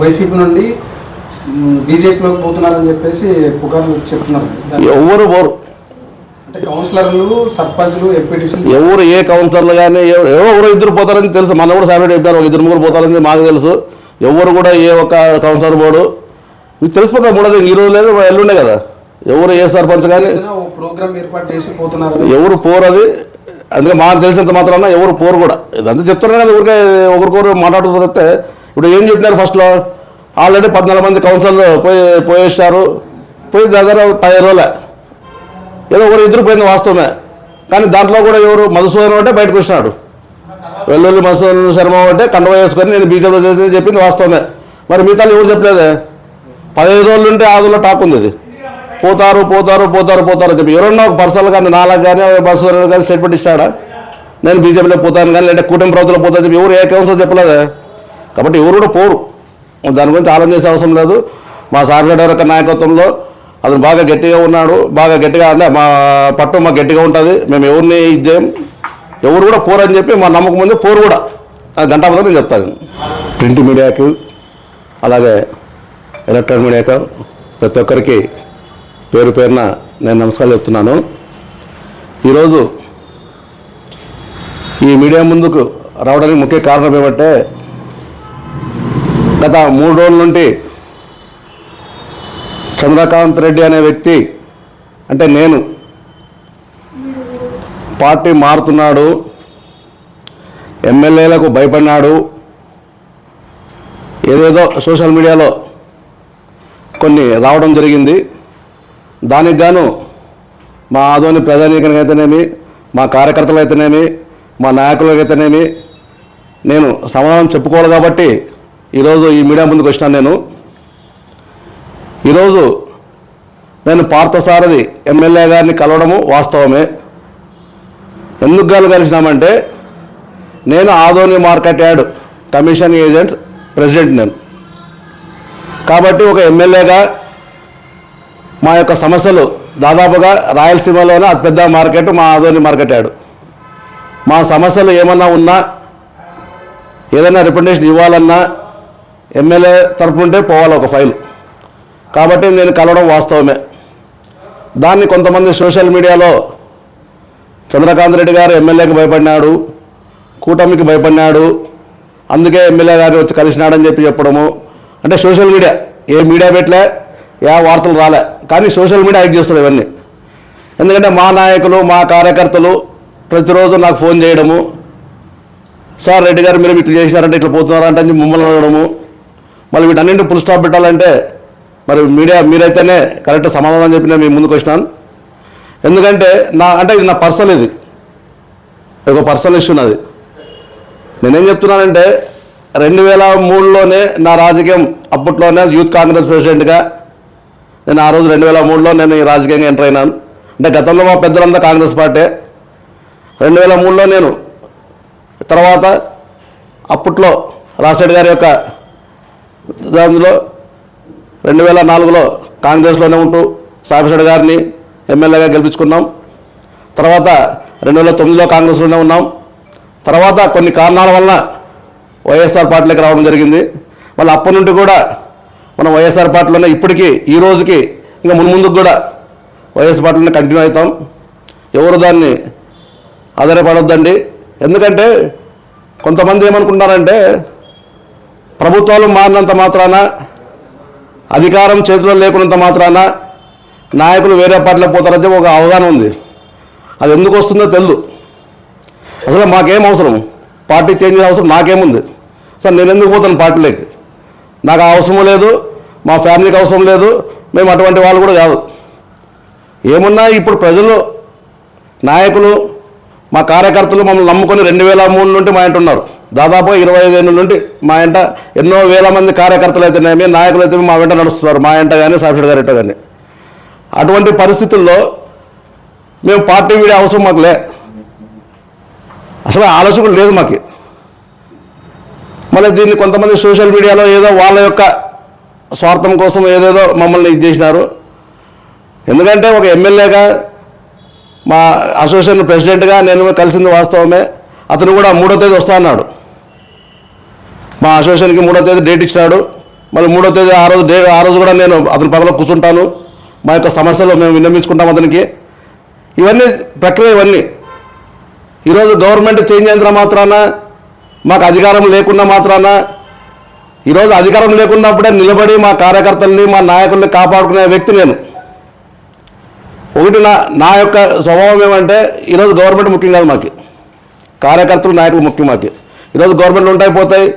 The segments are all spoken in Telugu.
వైసీపీ నుండి బీజేపీలోకి పోతున్నారని చెప్పేసి పుకార్లు చెప్తున్నారు. ఎవరు పోరు అంటే కౌన్సిలర్లు సర్పంచ్లు ఎంపీటీసీలు. ఎవరు ఏ కౌన్సిలర్లు కానీ ఎవరు ఇద్దరు పోతారని తెలుసు. మన కూడా సాబెట్ చెప్పారు ఒక ఇద్దరు ముగ్గురు పోతారని మాకు తెలుసు. ఎవరు కూడా ఏ ఒక్క కౌన్సిలర్ పోడు మీకు తెలిసిపోతా మూడోది ఈ రోజు లేదు ఎల్లుండే కదా. ఎవరు ఏ సర్పంచ్ కానీ ప్రోగ్రామ్ ఏర్పాటు చేసి పోతున్నారు ఎవరు పోరు అది. అందుకే మాకు తెలిసినంత మాత్రాన ఎవరు పోరు కూడా. ఇదంతా చెప్తున్నారు కదా ఊరికే ఒకరికొకరు మాట్లాడుతూ తప్పితే ఇప్పుడు ఏం చెప్పినారు ఫస్ట్లో ఆల్రెడీ పద్నాలుగు మంది కౌన్సిలర్లు పోయి పోయేసారు పోయి దగ్గర పదిహేను రోజులే. ఏదో ఒకరు ఇద్దరు పోయింది వాస్తవమే. కానీ దాంట్లో కూడా ఎవరు మధుసూదనం అంటే బయటకు వచ్చినాడు. వెల్లుల్లి మధుసూదన శర్మ అంటే కండవ వేసుకొని నేను బీజేపీలో చేసి చెప్పింది వాస్తవమే. మరి మిగతా ఎవరు చెప్పలేదే? పదిహేను రోజులు ఉంటే ఆదులో టాక్ ఉంది ఇది. పోతారు పోతారు పోతారు పోతారు చెప్పి. ఎవరన్నా ఒక పర్సనల్ కానీ నాలుగు కానీ బస్సు కానీ స్టేట్మెంట్ ఇస్తాడా నేను బీజేపీలో పోతాను కానీ లేదంటే కూటమి ప్రభుత్వంలో పోతాను చెప్పి ఎవరు ఏ కౌన్సిల్ చెప్పలేదే? కాబట్టి ఎవరు కూడా పోరు. దాని గురించి ఆలోచన చేసే అవసరం లేదు. మా సార్గడ్ యొక్క నాయకత్వంలో అతను బాగా గట్టిగా ఉన్నాడు. బాగా గట్టిగా అంటే మా పట్టు మాకు గట్టిగా ఉంటుంది. మేము ఎవరిని ఇది ఎవరు కూడా పోరు అని చెప్పి మా నమ్మకం ముందే పోరు కూడా. గంటాపదం గంట నేను చెప్తాను. ప్రింట్ మీడియాకు అలాగే ఎలక్ట్రానిక్ మీడియాకు ప్రతి ఒక్కరికి పేరు పేరున నేను నమస్కారాలు చెప్తున్నాను. ఈరోజు ఈ మీడియా ముందుకు రావడానికి ముఖ్య కారణం ఏమంటే గత మూడు రోజుల నుండి చంద్రకాంత్ రెడ్డి అనే వ్యక్తి అంటే నేను పార్టీ మారుతున్నాడు ఎమ్మెల్యేలకు భయపడినాడు. ఏదేదో సోషల్ మీడియాలో కొన్ని రావడం జరిగింది. దానికి గాను మా ఆదోని ప్రజానీకరణకైతేనేమి అయితేనేమి మా కార్యకర్తలు అయితేనేమి మా నాయకులకైతేనేమి నేను సమాధానం చెప్పుకోవాలి కాబట్టి ఈరోజు ఈ మీడియా ముందుకు వచ్చినాను నేను. ఈరోజు నేను పార్థసారథి ఎమ్మెల్యే గారిని కలవడము వాస్తవమే. ఎందుకు గాలు కలిసినామంటే నేను ఆదోని మార్కెట్ యాడ్ కమిషన్ ఏజెంట్స్ ప్రెసిడెంట్ నేను. కాబట్టి ఒక ఎమ్మెల్యేగా మా యొక్క సమస్యలు దాదాపుగా రాయలసీమలోనే అతిపెద్ద మార్కెట్ మా ఆదోని మార్కెట్ యాడ్ మా సమస్యలు ఏమన్నా ఉన్నా ఏదైనా రిప్రజెంటేషన్ ఇవ్వాలన్నా ఎమ్మెల్యే తరపు నుండే పోవాలి ఒక ఫైల్. కాబట్టి నేను కలవడం వాస్తవమే. దాన్ని కొంతమంది సోషల్ మీడియాలో చంద్రకాంత్ రెడ్డి గారు ఎమ్మెల్యేకి భయపడినాడు కూటమికి భయపడినాడు అందుకే ఎమ్మెల్యే గారిని వచ్చి కలిసినాడని చెప్పి చెప్పడము. అంటే సోషల్ మీడియా ఏ మీడియా పెట్టలే ఏ వార్తలు రాలే కానీ సోషల్ మీడియా యాక్ట్ చేస్తారు ఇవన్నీ. ఎందుకంటే మా నాయకులు మా కార్యకర్తలు ప్రతిరోజు నాకు ఫోన్ చేయడము. సార్ రెడ్డి గారు మీరు ఇట్లా చేశారంటే ఇట్లా పోతున్నారంటే మమ్మల్ని అడగడము. మళ్ళీ వీటన్నింటి ఫుల్ స్టాప్ పెట్టాలంటే మరి మీడియా మీరైతేనే కరెక్ట్ సమాధానం చెప్పి నేను మీ ముందుకు వచ్చినాను. ఎందుకంటే నా అంటే ఇది నా పర్సనల్ ఇది. ఒక పర్సనల్ ఇష్యూ నాది. నేనేం చెప్తున్నానంటే రెండు వేల మూడులోనే నా రాజకీయం అప్పట్లోనే యూత్ కాంగ్రెస్ ప్రెసిడెంట్గా నేను ఆ రోజు రెండు వేల మూడులో నేను ఈ రాజకీయంగా ఎంటర్ అయినాను. అంటే గతంలో మా పెద్దలంతా కాంగ్రెస్ పార్టీ. రెండు వేల మూడులో నేను తర్వాత అప్పట్లో రాజశేఖర్ గారి యొక్క దానిలో రెండు వేల నాలుగులో కాంగ్రెస్లోనే ఉంటూ సాంబశెట్టి గారిని ఎమ్మెల్యేగా గెలిపించుకున్నాం. తర్వాత రెండు వేల తొమ్మిదిలో కాంగ్రెస్లోనే ఉన్నాం. తర్వాత కొన్ని కారణాల వలన వైఎస్ఆర్ పార్టీలోకి రావడం జరిగింది. మళ్ళీ అప్పటి నుండి కూడా మనం వైఎస్ఆర్ పార్టీలోనే ఇప్పటికీ ఈ రోజుకి ఇంకా మున్ముందుకు కూడా వైఎస్ పార్టీలోనే కంటిన్యూ అవుతాం. ఎవరు దాన్ని ఆధారపడొద్దండి. ఎందుకంటే కొంతమంది ఏమనుకుంటారంటే ప్రభుత్వాలు మారినంత మాత్రాన అధికారం చేతిలో లేకున్నంత మాత్రాన నాయకులు వేరే పార్టీలో పోతారని ఒక అవగాహన ఉంది. అది ఎందుకు వస్తుందో తెలియదు అసలు మాకేం అవసరం? పార్టీ చేంజ్ అవసరం నాకేముంది? సార్ నేను ఎందుకు పోతాను పార్టీలోకి? నాకు అవసరం లేదు మా ఫ్యామిలీకి అవసరం లేదు మేము అటువంటి వాళ్ళు కూడా కాదు. ఏమున్నా ఇప్పుడు ప్రజలు నాయకులు మా కార్యకర్తలు మమ్మల్ని నమ్ముకొని రెండు వేల మూడు నుండి మా ఇంటి ఉన్నారు. దాదాపు ఇరవై ఐదు ఏళ్ళ నుండి మా ఇంట ఎన్నో వేల మంది కార్యకర్తలు అయితేనేమి నాయకులు అయితే మా వెంట నడుస్తున్నారు మా ఇంట కానీ సాఫ్ట్వేర్ గారి ఇంట కానీ అటువంటి పరిస్థితుల్లో మేము పార్టీ వీడే అవసరం మాకు లే. అసలు ఆలోచన కూడా లేదు మాకు. మళ్ళీ దీన్ని కొంతమంది సోషల్ మీడియాలో ఏదో వాళ్ళ యొక్క స్వార్థం కోసం ఏదేదో మమ్మల్ని ఇది చేసినారు. ఎందుకంటే ఒక ఎమ్మెల్యేగా మా అసోసియేషన్ ప్రెసిడెంట్గా నేను కలిసింది వాస్తవమే. అతను కూడా మూడో తేదీ వస్తా అన్నాడు. మా అసోసియేషన్కి మూడో తేదీ డేట్ ఇచ్చినాడు. మళ్ళీ మూడో తేదీ ఆ రోజు డే ఆ రోజు కూడా నేను అతని పదవిలో కూర్చుంటాను. మా యొక్క సమస్యలు మేము విన్నమించుకుంటాం అతనికి. ఇవన్నీ ప్రక్రియ ఇవన్నీ. ఈరోజు గవర్నమెంట్ చేంజ్ అయిన మాత్రాన మాకు అధికారం లేకుండా మాత్రాన ఈరోజు అధికారం లేకున్నప్పుడే నిలబడి మా కార్యకర్తల్ని మా నాయకుల్ని కాపాడుకునే వ్యక్తి నేను. ఒకటి నా నా యొక్క స్వభావం ఏమంటే ఈరోజు గవర్నమెంట్ ముఖ్యం కాదు మాకు. కార్యకర్తలు నాయకులు ముఖ్యం మాకు. ఈరోజు గవర్నమెంట్లు ఉంటాయి పోతాయి.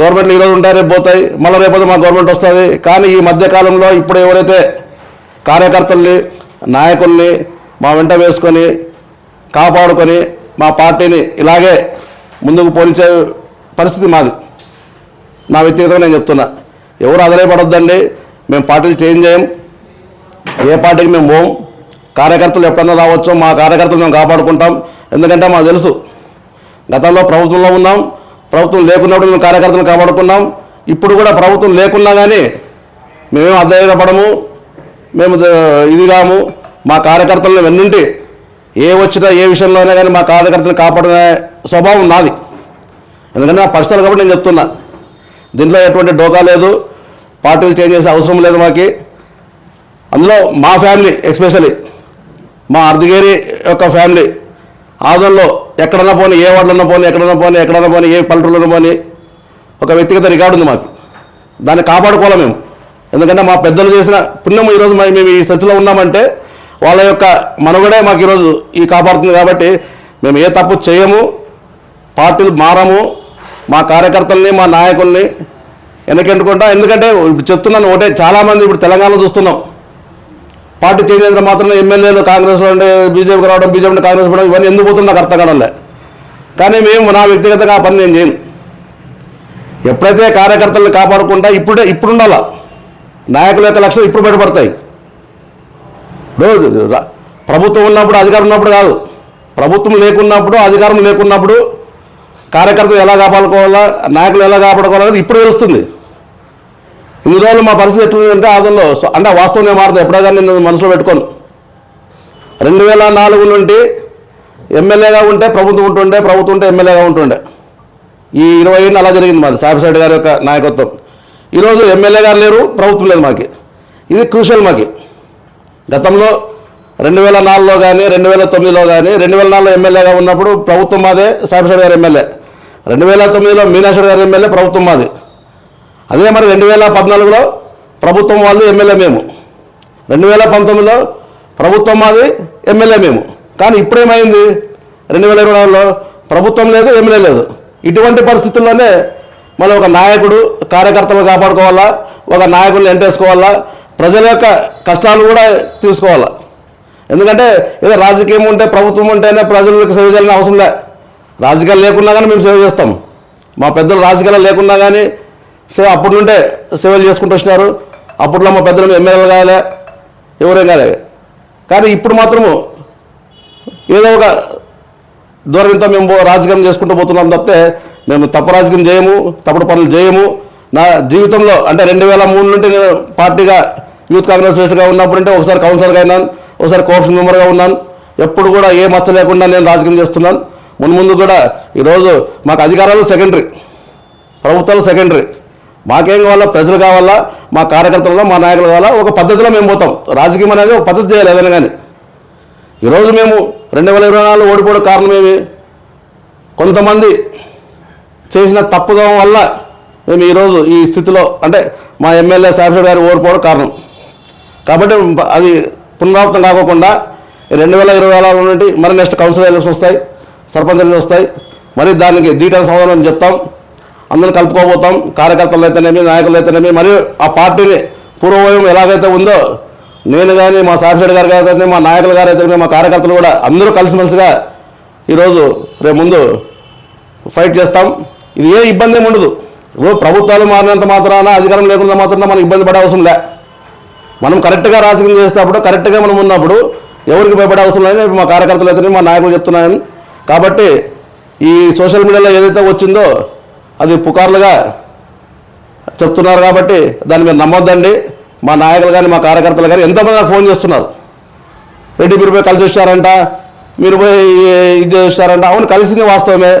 గవర్నమెంట్లు ఈరోజు ఉంటాయి రేపు పోతాయి మళ్ళీ రేపు మా గవర్నమెంట్ వస్తుంది. కానీ ఈ మధ్యకాలంలో ఇప్పుడు ఎవరైతే కార్యకర్తల్ని నాయకుల్ని మా వెంట వేసుకొని కాపాడుకొని మా పార్టీని ఇలాగే ముందుకు పోనించే పరిస్థితి మాది. నా వ్యక్తిగతంగా నేను చెప్తున్నా. ఎవరు అదరైపడొద్దండి మేము పార్టీలు చేంజ్ చేయం. ఏ పార్టీకి మేము పోం. కార్యకర్తలు ఎప్పుడన్నా రావచ్చు మా కార్యకర్తలు మేము కాపాడుకుంటాం. ఎందుకంటే మాకు తెలుసు గతంలో ప్రభుత్వంలో ఉన్నాం. ప్రభుత్వం లేకున్నప్పుడు మేము కార్యకర్తలను కాపాడుకున్నాం. ఇప్పుడు కూడా ప్రభుత్వం లేకున్నా కానీ మేమేం అధైర్యపడము మేము ఇదిగాము ఇది కాము. మా కార్యకర్తలను వెన్నుండి ఏ వచ్చినా ఏ విషయంలోనే కానీ మా కార్యకర్తలను కాపాడనే స్వభావం నాది. ఎందుకంటే నా పరిస్థితులు కాబట్టి నేను చెప్తున్నా. దీంట్లో ఎటువంటి డోకా లేదు. పార్టీలు చేంజ్ చేసే అవసరం లేదు మాకి. అందులో మా ఫ్యామిలీ ఎస్పెషలీ మా అర్ధగిరి యొక్క ఫ్యామిలీ ఆదంలో ఎక్కడన్నా పోనీ ఏ వార్డులన్నా పోనీ ఎక్కడన్నా పోనీ ఎక్కడన్నా పోనీ ఏ పల్లెటూరులో పోనీ ఒక వ్యక్తిగత రికార్డు ఉంది మాకు. దాన్ని కాపాడుకోవాలి మేము. ఎందుకంటే మా పెద్దలు చేసిన పుణ్యం ఈరోజు మేము ఈ స్థితిలో ఉన్నామంటే వాళ్ళ యొక్క మనుగడే మాకు ఈరోజు ఈ కాపాడుతుంది కాబట్టి మేము ఏ తప్పు చేయము పార్టీలు మారము మా కార్యకర్తల్ని మా నాయకుల్ని వెనకెంటుకుంటా ఎందుకంటే ఇప్పుడు చెప్తున్నాను ఒకటే చాలామంది ఇప్పుడు తెలంగాణలో చూస్తున్నాం. పార్టీ చేంజ్ అయితే మాత్రం ఎమ్మెల్యేలు కాంగ్రెస్లో ఉండే బీజేపీకి రావడం బీజేపీ కాంగ్రెస్ పోవడం ఇవన్నీ ఎందుకు పోతుందో నాకు అర్థం కావడంలే. కానీ మేము నా వ్యక్తిగతంగా ఆ పని నేను చేయను. ఎప్పుడైతే కార్యకర్తలను కాపాడుకుంటా ఇప్పుడే ఇప్పుడు ఉండాలా నాయకుల యొక్క లక్ష్యం ఇప్పుడు బయటపడతాయి. ఇప్పుడు ప్రభుత్వం ఉన్నప్పుడు అధికారం ఉన్నప్పుడు కాదు. ప్రభుత్వం లేకున్నప్పుడు అధికారం లేకున్నప్పుడు కార్యకర్తలు ఎలా కాపాడుకోవాలా నాయకులు ఎలా కాపాడుకోవాలనేది ఇప్పుడు తెలుస్తుంది. ఇన్ని రోజులు మా పరిస్థితి ఎట్లుందంటే ఆదంలో అంటే వాస్తవం నేను మారుతా ఎప్పుడో కానీ నేను మనసులో పెట్టుకోను. రెండు వేల నాలుగు నుండి ఎమ్మెల్యేగా ఉంటే ప్రభుత్వం ఉంటుండే ప్రభుత్వం ఉంటే ఎమ్మెల్యేగా ఉంటుండే. ఈ ఇరవై ఏళ్ళు అలా జరిగింది మాది సాహిబ్ గారి యొక్క నాయకత్వం. ఈరోజు ఎమ్మెల్యే గారు లేరు ప్రభుత్వం లేదు మాకి. ఇది క్రూషల్ మాకి. గతంలో రెండు వేల నాలుగులో కానీ రెండు వేల తొమ్మిదిలో కానీ రెండు వేల నాలుగులో ఎమ్మెల్యేగా ఉన్నప్పుడు ప్రభుత్వం మాదే సాహిబ్ గారి ఎమ్మెల్యే. రెండు వేల తొమ్మిదిలో మీనాశ్వరి గారు ఎమ్మెల్యే ప్రభుత్వం మాది. అదే మరి రెండు వేల పద్నాలుగులో ప్రభుత్వం వాళ్ళు ఎమ్మెల్యే మేము. రెండు వేల పంతొమ్మిదిలో ప్రభుత్వం మాది ఎమ్మెల్యే మేము. కానీ ఇప్పుడేమైంది? రెండు వేల ఇరవై నాలుగులో ప్రభుత్వం లేదు ఎమ్మెల్యే లేదు. ఇటువంటి పరిస్థితుల్లోనే మళ్ళీ ఒక నాయకుడు కార్యకర్తలు కాపాడుకోవాలా? ఒక నాయకుడిని ఎంటేసుకోవాలా? ప్రజల యొక్క కష్టాలు కూడా తీసుకోవాలా? ఎందుకంటే ఏదో రాజకీయం ఉంటే ప్రభుత్వం ఉంటేనే ప్రజలకు సేవ చేయాలని అవసరం లే. రాజకీయాలు లేకున్నా కానీ మేము సేవ చేస్తాం. మా పెద్దలు రాజకీయాలు లేకున్నా కానీ సేవ అప్పటి నుండే సేవలు చేసుకుంటూ వచ్చినారు. అప్పట్లో మా పెద్దలు ఎమ్మెల్యేలు కాలే ఎవరేం కాలే. కానీ ఇప్పుడు మాత్రము ఏదో ఒక దూరం మేము రాజకీయం చేసుకుంటూ పోతున్నాం తప్పితే మేము తప్పు రాజకీయం చేయము తప్పుడు పనులు చేయము. నా జీవితంలో అంటే రెండు వేల మూడు నుండి నేను పార్టీగా యూత్ కాంగ్రెస్ ప్రెసిడెంట్గా ఉన్నప్పుడు అంటే ఒకసారి కౌన్సిలర్గా అయినాను ఒకసారి కోర్షన్ మెంబర్గా ఉన్నాను. ఎప్పుడు కూడా ఏ మచ్చ లేకుండా నేను రాజకీయం చేస్తున్నాను. మున్ముందు కూడా ఈరోజు మాకు అధికారాలు సెకండరీ ప్రభుత్వాలు సెకండరీ. మాకేం కావాలా? ప్రజలు కావాలా? మా కార్యకర్తలు మా నాయకులు కావాలా? ఒక పద్ధతిలో మేము పోతాం. రాజకీయం అనేది ఒక పద్ధతి చేయాలి ఏదైనా కానీ. ఈరోజు మేము రెండు వేల ఇరవై నాలుగు ఓడిపోవడం కారణం ఏమి? కొంతమంది చేసిన తప్పుదం వల్ల మేము ఈరోజు ఈ స్థితిలో అంటే మా ఎమ్మెల్యే సాహిబ్ గారు ఓడిపోవడం కారణం. కాబట్టి అది పునరావృతం కాకోకుండా రెండు వేల ఇరవై నాలుగు నుండి మరి నెక్స్ట్ కౌన్సిల్ ఎలక్షన్స్ వస్తాయి సర్పంచ్ ఎలక్షన్స్ వస్తాయి. మరి దానికి డీటెయిల్స్ అవ్వాలని చెప్తాం. అందరూ కలుపుకోబోతాం. కార్యకర్తలు అయితేనేమి నాయకులు అయితేనేమి మరియు ఆ పార్టీని పూర్వవయం ఎలాగైతే ఉందో నేను కానీ మా సాఫ్ట్వేర్ గారు అయితే మా నాయకులు గారు అయితే మా కార్యకర్తలు కూడా అందరూ కలిసిమెలిసిగా ఈరోజు రేపు ముందు ఫైట్ చేస్తాం. ఇది ఏ ఇబ్బంది ఏమి ఉండదు. ఇప్పుడు ప్రభుత్వాలు మారినంత మాత్రాన అధికారం లేకుండా మాత్రాన మనం ఇబ్బంది పడే అవసరం లే. మనం కరెక్ట్గా రాజకీయం చేసేటప్పుడు కరెక్ట్గా మనం ఉన్నప్పుడు ఎవరికి భయపడే అవసరం లేదని మా కార్యకర్తలు అయితే మా నాయకులు చెప్తున్నాను కాబట్టి ఈ సోషల్ మీడియాలో ఏదైతే వచ్చిందో అది పుకార్లుగా చెప్తున్నారు కాబట్టి దాన్ని మీరు నమ్మొద్దండి. మా నాయకులు కానీ మా కార్యకర్తలు కానీ ఎంతమంది నాకు ఫోన్ చేస్తున్నారు. రెడ్డి మీరు పోయి కలిసి వచ్చారంట మీరు పోయి ఇది చేస్తారంట అవును కలిసింది వాస్తవమే.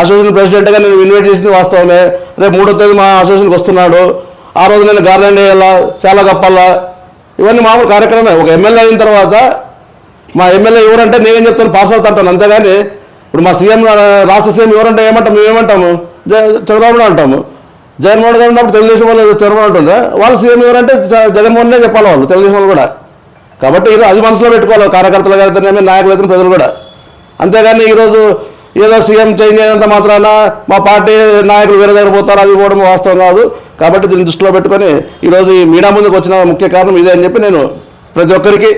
అసోసియేషన్ ప్రెసిడెంట్గా నేను ఇన్వైట్ చేసింది వాస్తవమే. రేపు మూడో తేదీ మా అసోసియేషన్కి వస్తున్నాడు. ఆ రోజు నేను గార్లెండ్ వేయాలా చాలా గప్పాలా ఇవన్నీ మామూలు కార్యక్రమమే ఒక ఎమ్మెల్యే అయిన తర్వాత మా ఎమ్మెల్యే ఎవరంటే నేనేం చెప్తాను పాస్ అవుతా అంటాను అంతేగాని ఇప్పుడు మా సీఎం రాష్ట్ర సీఎం ఎవరంటే ఏమంటాం మేము ఏమంటాము చంద్రబాబు అంటాము. జగన్మోహన్ గారు ఉన్నప్పుడు తెలుగుదేశం వాళ్ళు చంద్రబాబు ఉంటుందా వాళ్ళు సీఎం ఎవరంటే జ- జగన్మోహన్నే చెప్పాలి వాళ్ళు తెలుగుదేశం వాళ్ళు కూడా. కాబట్టి ఈరోజు అది మనసులో పెట్టుకోవాలి కార్యకర్తలు అయితేనేమి నాయకులు అయితే ప్రజలు కూడా. అంతేగాని ఈరోజు ఏదో సీఎం చేంజ్ అయినంత మాత్రాన మా పార్టీ నాయకులు వేరే దగ్గర పోతారు అది పోవడం వాస్తవం కాదు. కాబట్టి దీన్ని దృష్టిలో పెట్టుకొని ఈరోజు ఈ మీడియా ముందుకు వచ్చిన ముఖ్య కారణం ఇదే అని చెప్పి నేను ప్రతి ఒక్కరికి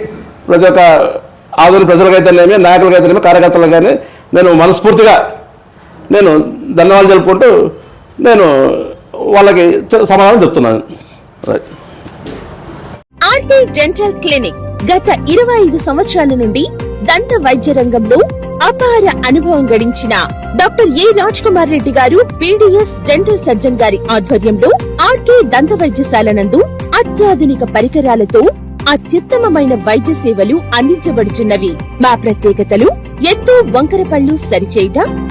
ప్రతి ఒక్క ఆధునిక ప్రజలకైతేనేమి నాయకులకైతేనేమి కార్యకర్తలకు కానీ నేను మనస్ఫూర్తిగా నేను ధన్యవాదాలు తెలుపుకుంటూ నేను వాళ్ళకి సమాధానం చెప్తున్నాను. ఆర్టీ డెంటల్ క్లినిక్ గత ఇరవై ఐదు సంవత్సరాల నుండి దంత వైద్య రంగంలో అపార అనుభవం గడించిన డాక్టర్ ఏ రాజ్ కుమార్ రెడ్డి గారు పీడిఎస్ డెంటల్ సర్జన్ గారి ఆధ్వర్యంలో ఆర్కే దంత వైద్యశాల నందు అత్యాధునిక పరికరాలతో అత్యుత్తమమైన వైద్య సేవలు అందించబడుచున్నవి. మా ప్రత్యేకతలు ఎత్తు వంకర పళ్ళు